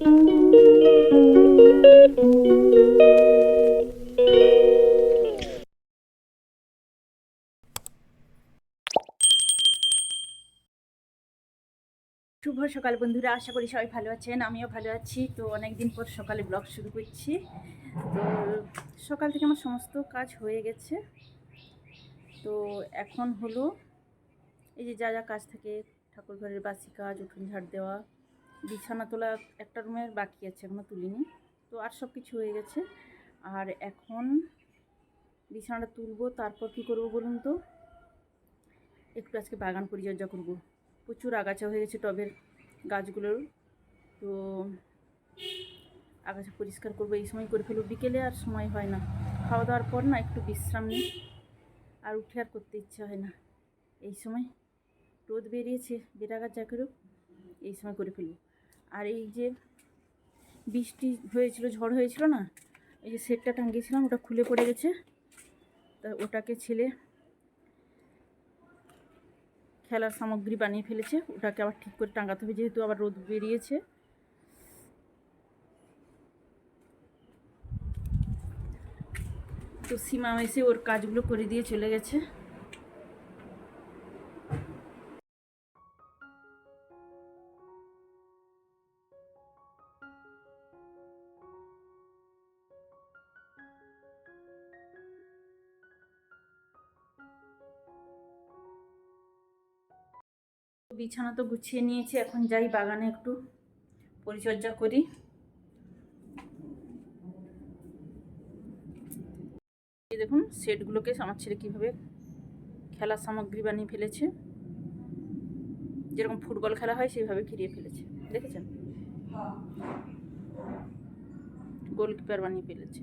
শুভ সকাল বন্ধুরা, আশা করি সবাই ভালো আছেন, আমিও ভালো আছি। তো অনেক দিন পর সকালে ব্লগ শুরু করছি। তো সকাল থেকে আমার সমস্ত কাজ হয়ে গেছে। তো এখন হলো এই যে যা যা কাজ থাকে ঠাকুর ঘরের বাসি কাজ, উঠোন ঝাড় দেওয়া বিছানা তোলা একটা রুমের বাকি আছে এখনও তুলিনি। তো আর সব কিছু হয়ে গেছে। আর এখন বিছানাটা তুলবো, তারপর কী করব বলুন তো? একটু আজকে বাগান পরিচর্যা করব। প্রচুর আগাছা হয়ে গেছে টবের গাছগুলোর। তো আগাছা পরিষ্কার করব, এই সময় করে ফেলব। বিকেলে আর সময় হয় না। খাওয়া দাওয়ার পর না একটু বিশ্রাম নিই। আর উঠে আর করতে ইচ্ছা হয় না। এই সময় রোদ বেরিয়েছে বেরাগাছ যা করুক, এই সময় করে ফেলব। আর এই যে বৃষ্টি হয়েছিল, ঝড় হয়েছিল না, এই যে সেটটা টাঙ্গিয়েছিলাম ওটা খুলে পড়ে গেছে। তা ওটাকে ছেলে খেলার সামগ্রী বানিয়ে ফেলেছে, ওটাকে আবার ঠিক করে টাঙাতে হবে, যেহেতু আবার রোদ বেরিয়েছে। তো সীমা এসে ওর কাজগুলো করে দিয়ে চলে গেছে। বিছানা তো গুছিয়ে নিয়েছি এখন যাই বাগানে একটু পরিচর্যা করি। দেখুন সেটগুলোকে আমার ছেলে কীভাবে খেলার সামগ্রী বানিয়ে ফেলেছে। যেরকম ফুটবল খেলা হয় সেইভাবে ঘিরিয়ে ফেলেছে। দেখেছেন? গোলকিপার বানিয়ে ফেলেছে।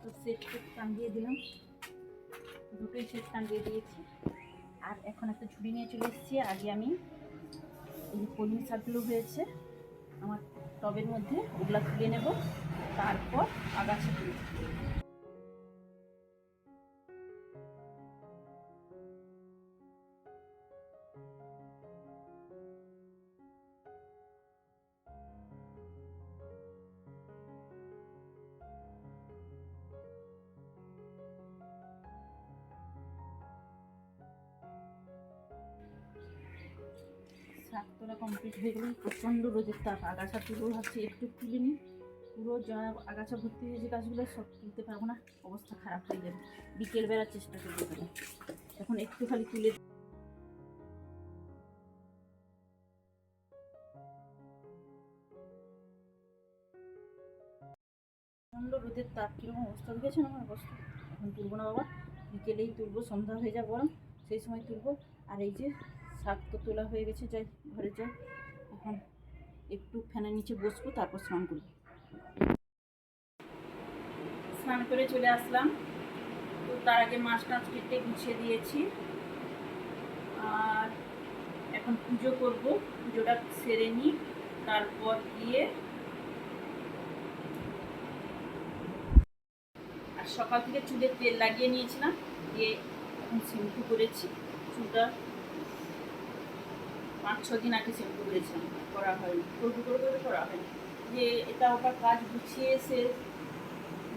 তো সেট সেট টাঙিয়ে দিলাম। দুটোই সেট টাঙিয়ে দিয়েছি। আর এখন একটা ঝুড়ি নিয়ে চলে এসেছি। আগে আমি এই যে শাকগুলো হয়েছে, আমার টবের মধ্যে ওগুলা তুলে নেব। তারপর আগাছা তুলে তোলা কমপ্লিট হয়ে গেলে প্রচণ্ড রোদের তাপ। আগাছা তুলো ভাবছি একটু তুলে নিই। পুরো যা আগাছা ভর্তি হয়ে যে গাছগুলো সব তুলতে পারব না। অবস্থা খারাপ হয়ে যাবে। বিকেল বেলার চেষ্টা করতে পারি এখন একটু খালি তুলে রোদের তাপ। কীরকম অবস্থা দেখেছেন আমার অবস্থা? এখন তুলবো না বাবা। বিকেলেই তুলবো, সন্ধ্যা হয়ে যাবে সেই সময় তুলবো। আর এই যে শাক তো তোলা হয়ে গেছে, যাই ঘরে যাই। এখন একটু ফ্যানের নিচে বসবো, তারপর স্নান করব। স্নান করে চলে আসলাম। তো তার আগে মাছ টাছ কেটে গুছিয়ে দিয়েছি। আর এখন পুজো করব, পুজোটা সেরে নিই, তারপর গিয়ে আর সকাল থেকে চুলে তেল লাগিয়ে নিয়েছিলাম, দিয়ে এখন শ্যাম্পু করেছি। চুলটা পাঁচ ছ দিন আগে শ্যাম্পু করেছিলাম করা হয়নি। করব করব করে করা হয়নি। যে এটা ওটা কাজ গুছিয়ে এসে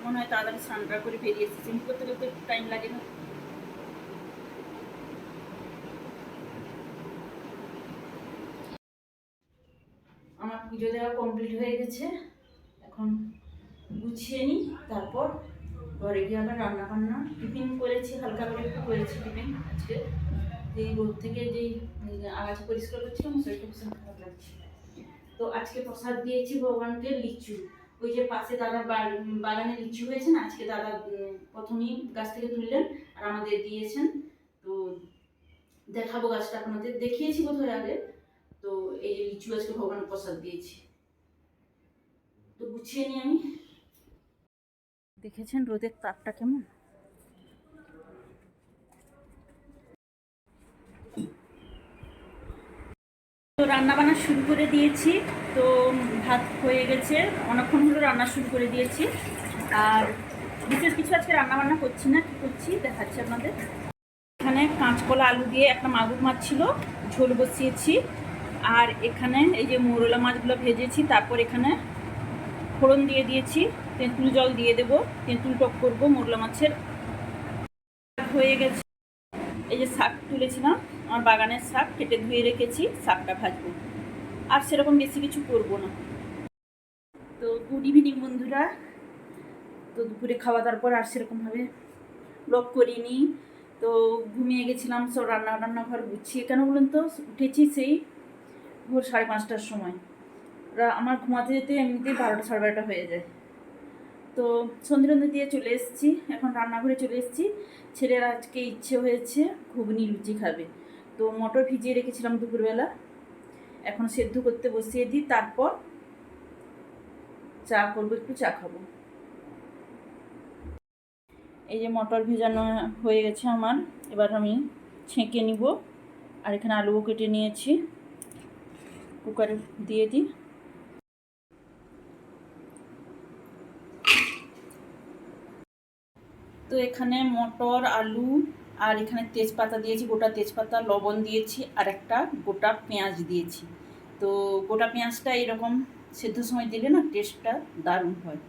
মনে হয় তাড়াতাড়ি স্নানটা করে বেরিয়ে এসে শ্যাম্পু করতে করতে একটু টাইম লাগে না। আমার পুজো দেওয়া কমপ্লিট হয়ে গেছে। এখন গুছিয়ে নিই, তারপর ঘরে গিয়ে আবার রান্না বান্না টিফিন করেছি, হালকা করে একটু করেছি টিফিন আজকে। যেই রোদ থেকে যেই আগাছা পরিষ্কার করছিলাম শরীরটা ভীষণ খারাপ লাগছে। তো আজকে প্রসাদ দিয়েছি ভগবানকে লিচু। ওই যে পাশে দাদা বাগানে লিচু হয়েছে না, আজকে দাদা প্রথমেই গাছ থেকে তুললেন আর আমাদের দিয়েছেন। তো দেখাবো গাছটা আপনাদের। দেখিয়েছি বোধহয় আগে। তো এই যে লিচু আজকে ভগবান প্রসাদ দিয়েছি। তো গুছিয়ে নিই আমি। দেখেছেন রোদের তাপটা কেমন? তো রান্না বান্না শুরু করে দিয়েছি। তো ভাত হয়ে গেছে। অনেকক্ষণ হলো রান্না শুরু করে দিয়েছি। আর বিশেষ কিছু আজকে রান্না বান্না করছি না, কি করছি দেখাচ্ছি আপনাদের। এখানে কাঁচকলা আলু দিয়ে একটা মাগুর মাছ ছিল, ঝোল বসিয়েছি। আর এখানে এই যে মোরলা মাছগুলো ভেজেছি, তারপর এখানে ফোড়ন দিয়ে দিয়েছি, তেঁতুল জল দিয়ে দেবো, তেঁতুল টক করব মোরলা মাছের। হয়ে গেছে। এই যে শাক তুলেছিলাম, আমার বাগানের শাক কেটে ধুয়ে রেখেছি, শাকটা ভাজবো। আর সেরকম বেশি কিছু করব না। তো গুড ইভিনিং বন্ধুরা। তো দুপুরে খাওয়া দাওয়ার পর আর সেরকমভাবে ব্লগ করিনি। তো ঘুমিয়ে গেছিলাম, সব রান্না রান্নাঘর গুছিয়ে। কেন বলুন তো, উঠেছি সেই ভোর সাড়ে পাঁচটার সময়। আমার ঘুমাতে যেতে এমনিতেই বারোটা, সাড়ে বারোটা হয়ে যায়। তো সন্ধ্যে দিয়ে চলে এসেছি। এখন রান্নাঘরে চলে এসেছি। ছেলের আজকে ইচ্ছে হয়েছে ঘুগনি লুচি খাবে। তো মটর ভিজিয়ে রেখেছিলাম দুপুরবেলা। এখন সেদ্ধ করতে বসিয়ে দিই। তারপর চা করব, একটু চা খাব। এই যে মটর ভেজানো হয়ে গেছে আমার। এবার আমি ছেঁকে নিব। আর এখানে আলুও কেটে নিয়েছি। কুকারে দিয়ে দিই। তো এখানে মটর, আলু আর এখানে তেজপাতা দিয়েছি, গোটা তেজপাতা, লবণ দিয়েছি আর একটা গোটা পেঁয়াজ দিয়েছি। তো গোটা পেঁয়াজটা এরকম সেদ্ধ সময় দিলে না টেস্টটা দারুণ হয়।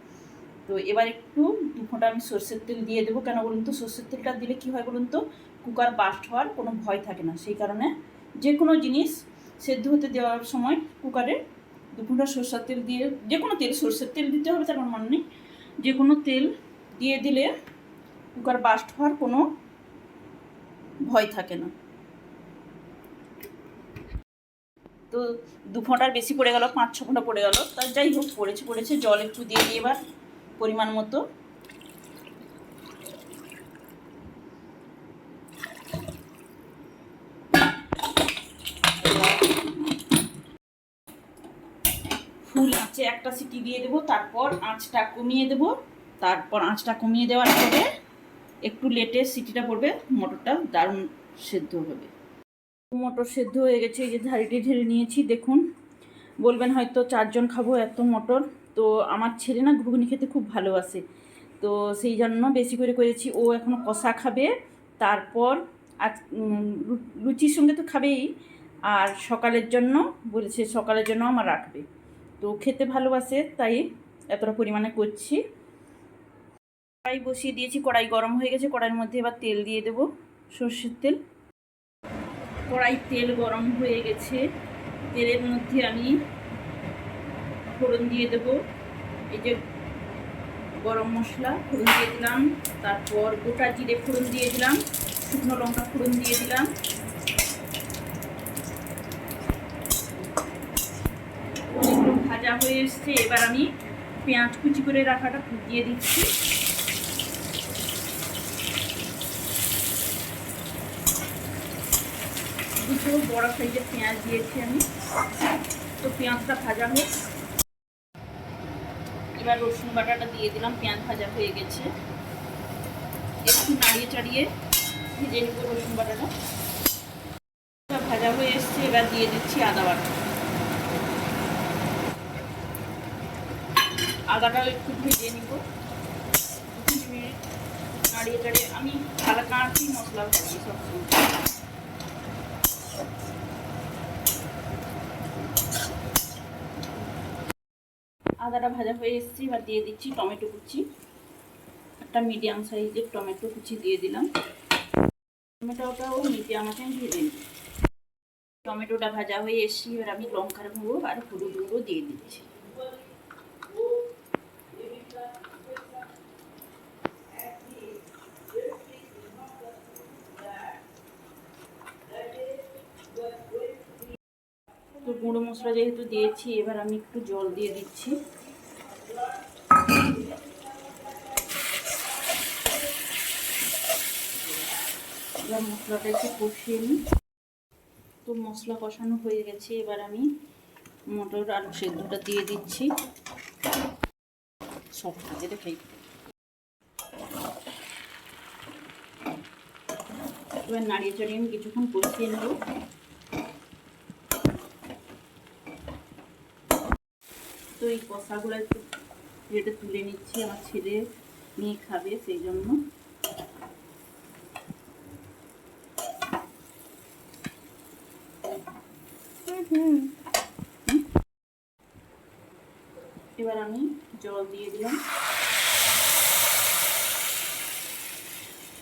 তো এবার একটু দু ফোঁটা আমি সর্ষের তেল দিয়ে দেবো। কেন বলুন তো? সর্ষের তেলটা দিলে কী হয় বলুন তো? কুকার বাস্ট হওয়ার কোনো ভয় থাকে না। সেই কারণে যে কোনো জিনিস সেদ্ধ হতে দেওয়ার সময় কুকারে দু ফোঁটা সর্ষের তেল দিয়ে যে কোনো তেল, সর্ষের তেল দিতে হবে, তার মানে নেই। যে কোনো তেল দিয়ে দিলে কুকার বাস্ট হওয়ার কোনো ভয় থাকে না। তো দু ফোঁটার বেশি পড়ে গেল, পাঁচ ছ ফোঁটা পড়ে গেল। তা যাই হোক, পড়েছে পড়েছে, জল একটু দিয়ে দিয়ে এবার পরিমাণ মতো। ফুল আঁচে একটা সিটি দিয়ে দেবো, তারপর আঁচটা কমিয়ে দেবো, তারপর আঁচটা কমিয়ে দেওয়ার পরে একটু লেটে সিটিটা পড়বে, মটরটা দারুণ সেদ্ধ হবে। মটর সেদ্ধ হয়ে গেছে, এই যে ধারিটি ঢেলে নিয়েছি, দেখুন। বলবেন হয়তো চারজন খাব এত মটর, তো আমার ছেলে না ঘুগনি খেতে খুব ভালোবাসে। তো সেই জন্য বেশি করে করেছি, ও এখনও কষা খাবে, তারপর আজ লুচির সঙ্গে তো খাবেই, আর সকালের জন্য বলেছে সকালের জন্য আমার রাখবে। তো খেতে ভালোবাসে, তাই এতটা পরিমাণে করছি। কড়াই বসিয়ে দিয়েছি, কড়াই গরম হয়ে গেছে, কড়াইয়ের মধ্যে এবার তেল দিয়ে দেবো, সর্ষের তেল। কড়াই তেল গরম হয়ে গেছে, তেলের মধ্যে আমি ফোড়ন দিয়ে দেব, এই যে গরম মশলা ফোড়ন দিয়ে দিলাম, তারপর গোটা জিরে ফোড়ন দিয়ে দিলাম, শুকনো লঙ্কা ফোড়ন দিয়ে দিলাম। ভাজা হয়ে এসছে, এবার আমি পেঁয়াজ কুচি করে রাখাটা দিয়ে দিচ্ছি। দুটো বড় সাইজের পেঁয়াজ দিয়েছি আমি। তো পেঁয়াজটা ভাজা হোক। এবার রসুন বাটাটা দিয়ে দিলাম, পেঁয়াজ ভাজা হয়ে গেছে। একটু নাড়িয়ে চাড়িয়ে ভেজে নেব রসুন বাটাটা। ভাজা হয়ে এসছে, এবার দিয়ে দিচ্ছি আদা বাটা। আদাটাও একটু ভেজে নিব। দু তিন মিনিট নাড়িয়ে চাড়িয়ে আমি হালকা আঁচি মশলা ভাজি সবসময় আদাটা ভাজা হয়ে এসেছে, এবার দিয়ে দিচ্ছি টমেটো কুচি। একটা মিডিয়াম সাইজের টমেটো কুচি দিয়ে দিলাম। টমেটোটাও মিডিয়াম আছে, আমি নিই টমেটোটা ভাজা হয়ে এসেছি, এবার আমি লঙ্কার গুঁড়ো আর হলুদ গুঁড়ো দিয়ে দিচ্ছি। তো গুঁড়ো মশলা যেহেতু দিয়েছি, এবার আমি একটু জল দিয়ে দিচ্ছি। এবার মশলাটা একটু কষিয়ে নিই। তো মশলা কষানো হয়ে গেছে, এবার আমি মটর আলু সেদ্ধটা দিয়ে দিচ্ছি। সব কাজে দেখাই। এবার নাড়িয়ে চাড়িয়ে আমি কিছুক্ষণ কষিয়ে নেব। তো এই কষাগুলো একটু প্লেটে তুলে নিচ্ছি, আমার ছেলে নিয়ে খাবে, সেই জন্য এবার আমি জল দিয়ে দিলাম।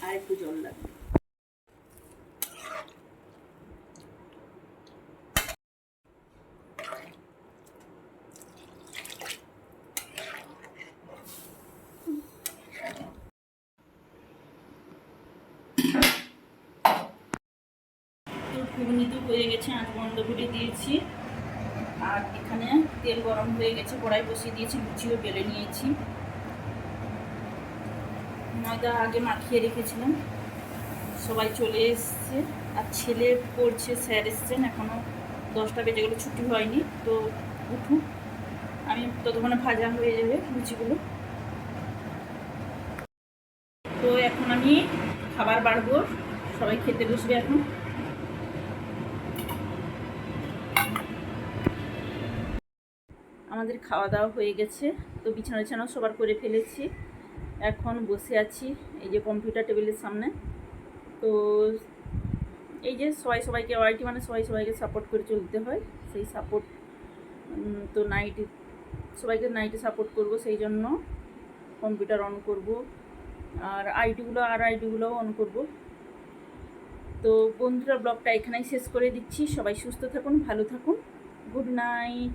আর একটু জল লাগবে। ঘুগনি তো হয়ে গেছে আঁচ বন্ধ করে দিয়েছি। আর এখানে তেল গরম হয়ে গেছে, কড়াই বসিয়ে দিয়েছি, লুচিও বেলে নিয়েছি। ময়দা আগে মাখিয়ে রেখেছিলাম। সবাই চলে এসছে। আর ছেলে পড়ছে, স্যার এসছেন এখনও দশটা বেজে গেলে, ছুটি হয়নি, তো উঠুক। আমি ততক্ষণে ভাজা হয়ে যাবে লুচিগুলো। তো এখন আমি খাবার বাড়বো, সবাই খেতে বসবে এখন। আমাদের খাওয়া দাওয়া হয়ে গেছে। তো বিছানা বিছানা সবার করে ফেলেছি। এখন বসে আছি এই যে কম্পিউটার টেবিলের সামনে। তো এই যে সবাই সবাইকে ওয়াইটি মানে সবাই সবাইকে সাপোর্ট করে চলতে হয়। সেই সাপোর্ট তো নাইটে সবাইকে নাইটে সাপোর্ট করব, সেই জন্য কম্পিউটার অন করব। আর আইডিগুলো আর আইডিগুলোও অন করব। তো বন্ধুরা ব্লগটা এখানেই শেষ করে দিচ্ছি। সবাই সুস্থ থাকুন, ভালো থাকুন। Good night